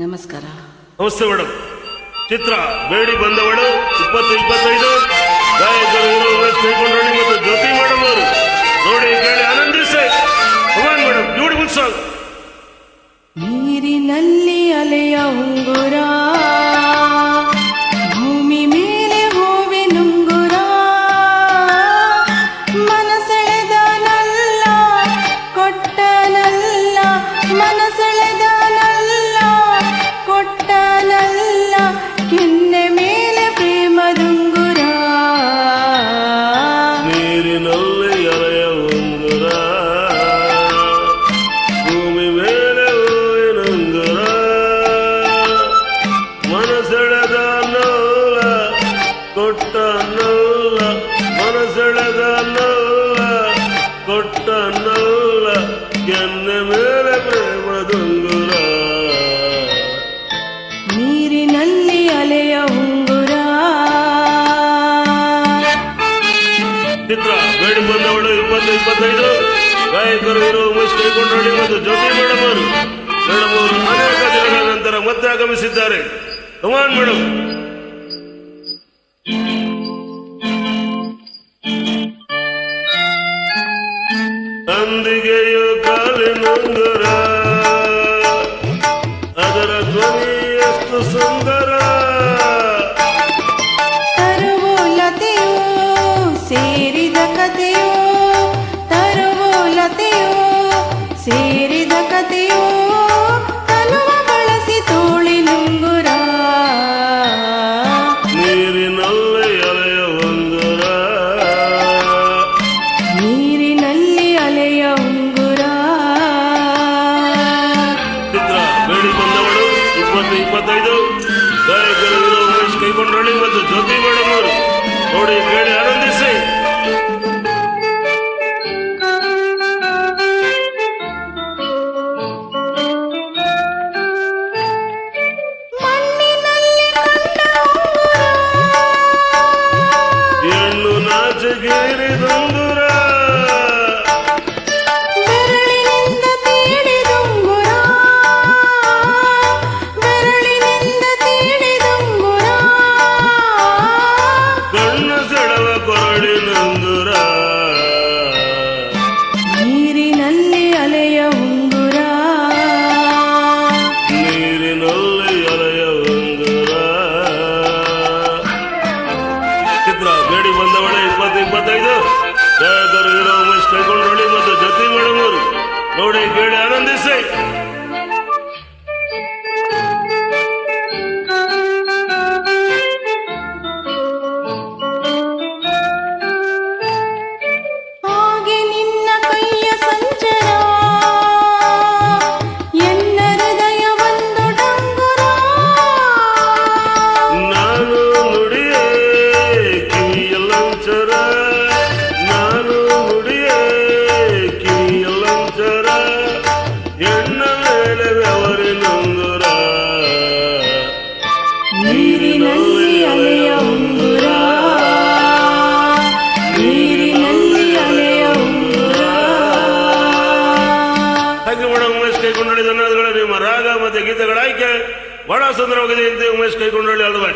ನಮಸ್ಕಾರ. ನಮಸ್ತೆ ಮೇಡಮ್. ಚಿತ್ರ ಬೇಡಿ ಬಂದವಳು ಇಪ್ಪತ್ತು ಇಪ್ಪತ್ತೈದು. ಗಾಯಕರು ಇರೋ ಉಮೇಶ್ ಕೈಕೊಂಡ್ರಳ್ಳಿ ಮತ್ತು ಜ್ಯೋತಿ ಮೇಡಮ್ ಅವರು. ನೋಡಿ ಕೇಳಿ ಆನಂದಿಸಿ ಕಮಾನ್ ಮೇಡಮ್ ಬ್ಯೂಟಿಫುಲ್ ಸಾಂಗ್ ನೀರಿನಲ್ಲಿ ಅಲೆಯ ಉಂಗುರ. ಕೊಟ್ಟ ನೋಲ ಮನಸೆಳೆದ ಕೆನ್ನ ಕೊಟ್ಟ ನೋಲ ಕೆನ್ನೆ ಮೇಲೆ ಪ್ರೇಮದುಂಗುರ ನೀರಿನಲ್ಲಿ ಅಲೆಯ ಉಂಗುರ. ಚಿತ್ರ ಬೇಡಿ ಬಂದವಳು ಇಪ್ಪತ್ತು ಇಪ್ಪತ್ತೈದು. ಗಾಯಕರು ಇರೋ ಉಮೇಶ್ ಕೈಕೊಂಡ್ರಳ್ಳಿ ಮತ್ತು ಜ್ಯೋತಿ ಮೇಡಮ್ ಅವರು ಮೇಡಮ್ ಅವರು ಅನೇಕ ದಿನಗಳ ನಂತರ ಮತ್ತೆ ಆಗಮಿಸಿದ್ದಾರೆ. ಕಮಾನ್ ಮೇಡಮ್ ಅಂದಿಗೆಯು ಕಾಲಿನುಂಗುರ ಅದರ ಧ್ವನಿ ಎಷ್ಟು ಸುಂದರ. ತರುವು ಸೇರಿದ ಕಥೆಯು ತರುವು ಲತೆಯು ಕೈಕೊಂಡ್ರಳ್ಳಿ ಮತ್ತು ಜ್ಯೋತಿ ಮೇಡಮ್ ಅವರು ನೋಡಿ ಕೇಳಿ ಆನಂದಿಸಿ. ನೋಡಿ ಕೇಳಿ ಆನಂದಿಸಿ ರಾಗ ಮತ್ತೆ ಗೀತೆಗಳ ಆಯ್ಕೆ ಬಹಳ ಸುಂದರವಾಗಿದೆ ಅಂತ ಉಮೇಶ್ ಕೈಗೊಂಡಳ್ಳಿ ಅಲ್ವಾ